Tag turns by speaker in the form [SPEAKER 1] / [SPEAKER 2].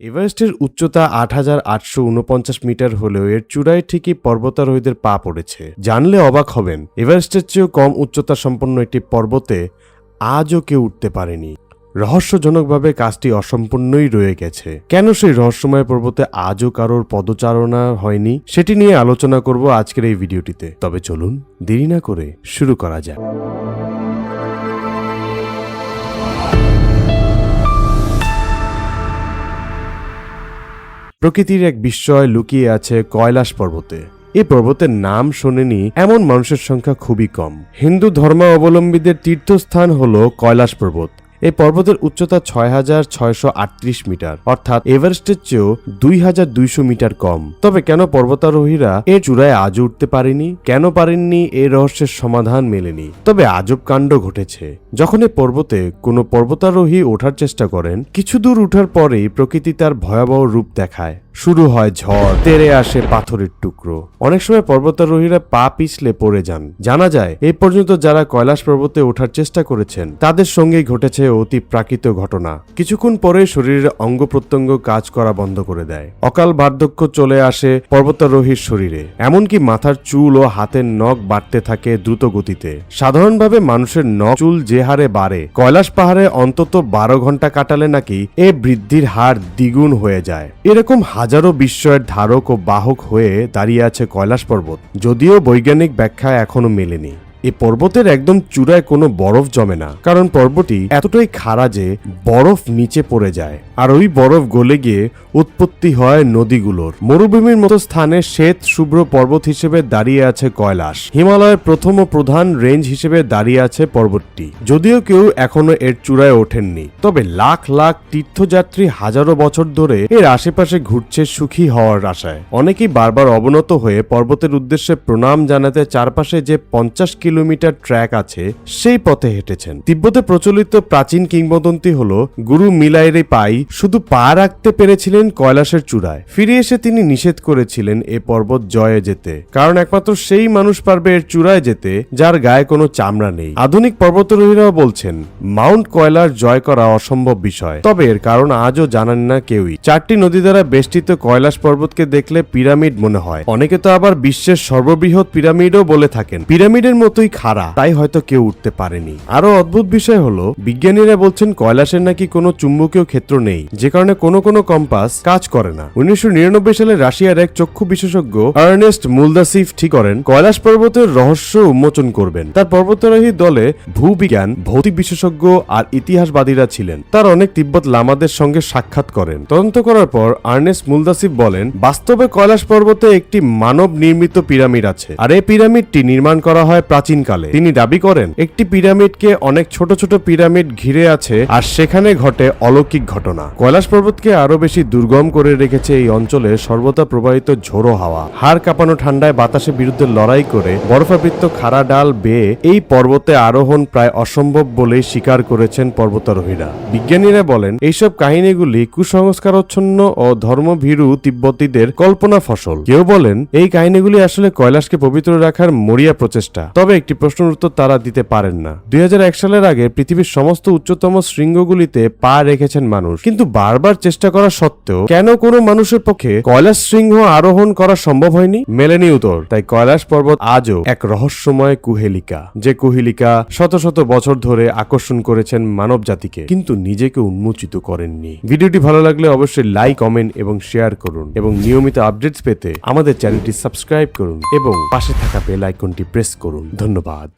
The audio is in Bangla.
[SPEAKER 1] এভারেস্টের উচ্চতা আট হাজার আটশো উনপঞ্চাশ মিটার হলেও এর চূড়ায় ঠিকই পর্বতারোহীদের পা পড়েছে। জানলে অবাক হবেন, এভারেস্টের চেয়েও কম উচ্চতা সম্পন্ন একটি পর্বতে আজও কেউ উঠতে পারেনি। রহস্যজনকভাবে কাজটি অসম্পূর্ণই রয়ে গেছে। কেন সেই রহস্যময় পর্বতে আজও কারোর পদচারণা হয়নি, সেটি নিয়ে আলোচনা করব আজকের এই ভিডিওটিতে। তবে চলুন দেরি না করে শুরু করা যাক। প্রকৃতির এক বিস্ময় লুকিয়ে আছে কয়লাস পর্বতে। এই পর্বতের নাম শোনেনি এমন মানুষের সংখ্যা খুবই কম। হিন্দু ধর্মাবলম্বীদের তীর্থস্থান হল কয়লাস পর্বত। এই পর্বতের উচ্চতা ছয় হাজার আটত্রিশ মিটার। অর্থাৎ এভারেস্টের চেয়েও দুই হাজার দুইশো মিটার কম। তবে কেন পর্বতারোহীরা এ চূড়ায় আজও উঠতে পারেনি? কেন পারেননি? এ রহস্যের সমাধান মেলেনি। তবে আজব কাণ্ড ঘটেছে। যখন এই পর্বতে কোনো পর্বতারোহী ওঠার চেষ্টা করেন, কিছু দূর উঠার পরেই প্রকৃতি তার ভয়াবহ রূপ দেখায়। শুরু হয় ঝড়, তেরে আসে পাথরের টুকরো। অনেক সময় পর্বতারোহীরা পা পিছলে পড়ে যান। জানা যায় এই পর্যন্ত যারা কৈলাস পর্বতে ওঠার চেষ্টা করেছেন, তাদের সঙ্গেই ঘটেছে অতি প্রাকৃত ঘটনা। কিছুক্ষণ পরে শরীরের অঙ্গ প্রত্যঙ্গ কাজ করা বন্ধ করে দেয়। অকাল বার্ধক্য চলে আসে পর্বতারোহীর শরীরে। এমনকি মাথার চুল ও হাতের নখ বাড়তে থাকে দ্রুত গতিতে। সাধারণভাবে মানুষের নখ চুল যে হারে বাড়ে, কৈলাস পাহাড়ে অন্তত বারো ঘণ্টা কাটালে নাকি এ বৃদ্ধির হার দ্বিগুণ হয়ে যায়। এরকম হাজারো বিস্ময়ের ধারক ও বাহক হয়ে দাঁড়িয়ে আছে কৈলাস পর্বত, যদিও বৈজ্ঞানিক ব্যাখ্যা এখনও মেলেনি। এই পর্বতের একদম চূড়ায় কোনো বরফ জমে না। কারণ পর্বতটি এতটাই খাড়া যে বরফ নিচে পড়ে যায়। আর ওই বরফ গলে গিয়ে উৎপত্তি হয় নদীগুলোর। মরুভূমির মতো স্থানে শ্বেত শুভ্র পর্বত হিসেবে দাঁড়িয়ে আছে কয়লাস হিমালয়ের প্রথম ও প্রধান রেঞ্জ হিসেবে দাঁড়িয়ে আছে পর্বতটি। যদিও কেউ এখনও এর চূড়ায় ওঠেননি। তবে লাখ লাখ তীর্থযাত্রী হাজারো বছর ধরে এর আশেপাশে ঘুরছে সুখী হওয়ার আশায়। অনেকেই বারবার অবনত হয়ে পর্বতের উদ্দেশ্যে প্রণাম জানাতে চারপাশে যে পঞ্চাশ কিলোমিটার ট্র্যাক আছে, সেই পথে হেঁটেছেন। তিব্বতে প্রচলিত প্রাচীন কিংবদন্তি হল গুরু মিলাইরে পাই, শুধু পা রাখতে পেরেছিলেন কৈলাসের চূড়ায়। ফিরে এসে তিনি নিষেধ করেছিলেন এ পর্বত জয়ে যেতে। কারণ একমাত্র সেই মানুষ পারবে এর চূড়ায় যেতে, যার গায়ে কোনো চামড়া নেই। আধুনিক পর্বতারোহীরাও বলছেন, মাউন্ট কয়লার জয় করা অসম্ভব বিষয়। তবে এর কারণ আজও জানান না কেউই। চারটি নদী দ্বারা বেষ্টিত কয়লাস পর্বতকে দেখলে পিরামিড মনে হয়। অনেকে তো আবার বিশ্বের সর্ববৃহৎ পিরামিডও বলে থাকেন। পিরামিডের মতোই খাড়া, তাই হয়তো কেউ উঠতে পারেনি। আরও অদ্ভুত বিষয় হলো, বিজ্ঞানীরা বলছেন কয়লাসের নাকি কোনো চুম্বকীয় ক্ষেত্র নেই, যে কারণে কোনো কোনো কম্পাস কাজ করে না। উনিশশো সালে রাশিয়ার এক চক্ষু বিশেষজ্ঞ আর্নেস্ট মুলদাসিফ ঠিক করেন কয়লাস পর্বতের রহস্য উন্মোচন করবেন। তার পর্বতারোহী দলে ভূবিজ্ঞান, ভৌতিক বিশেষজ্ঞ আর ইতিহাসবাদীরা ছিলেন। তার অনেক তিব্বত লামাদের সঙ্গে সাক্ষাৎ করেন। তদন্ত করার পর আর্নেস্ট মুলদাসিফ বলেন, বাস্তবে কয়লাস পর্বতে একটি মানব নির্মিত পিরামিড আছে, আর এই পিরামিডটি নির্মাণ করা হয় প্রাচীনকালে। তিনি দাবি করেন, একটি পিরামিডকে অনেক ছোট ছোট পিরামিড ঘিরে আছে আর সেখানে ঘটে অলৌকিক ঘটনা। কৈলাস পর্বতকে আরও বেশি দুর্গম করে রেখেছে এই অঞ্চলে সর্বদা প্রবাহিত ঝোড়ো হাওয়া। হাড় কাঁপানো ঠান্ডায় বাতাসের বিরুদ্ধে লড়াই করে বরফাবৃত্ত খাড়া ডাল বেয়ে এই পর্বতে আরোহণ প্রায় অসম্ভব বলেই স্বীকার করেছেন পর্বতারোহীরা। বিজ্ঞানীরা বলেন, এইসব কাহিনীগুলি কুসংস্কারচ্ছন্ন ও ধর্মভীরু তিব্বতীদের কল্পনা ফসল। কেউ বলেন, এই কাহিনীগুলি আসলে কৈলাসকে পবিত্র রাখার মরিয়া প্রচেষ্টা। তবে একটি প্রশ্নের উত্তর তারা দিতে পারেন না। দুই সালের আগে পৃথিবীর সমস্ত উচ্চতম শৃঙ্গগুলিতে পা রেখেছেন মানুষ। কিন্তু বারবার চেষ্টা করা সত্ত্বেও কেন কোনো মানুষের পক্ষে কৈলাস শৃঙ্গ আরোহণ করা সম্ভব হয়নি? মেলেনি উত্তর, তাই কৈলাস পর্বত আজও এক রহস্যময় কুহেলিকা, যে কুহেলিকা শত শত বছর ধরে আকর্ষণ করেছেন মানব জাতিকে কিন্তু নিজেকে উন্মোচিত করেননি। ভিডিওটি ভালো লাগলে অবশ্যই লাইক, কমেন্ট এবং শেয়ার করুন এবং নিয়মিত আপডেটস পেতে আমাদের চ্যানেলটি সাবস্ক্রাইব করুন এবং পাশে থাকা বেল আইকনটি প্রেস করুন। ধন্যবাদ।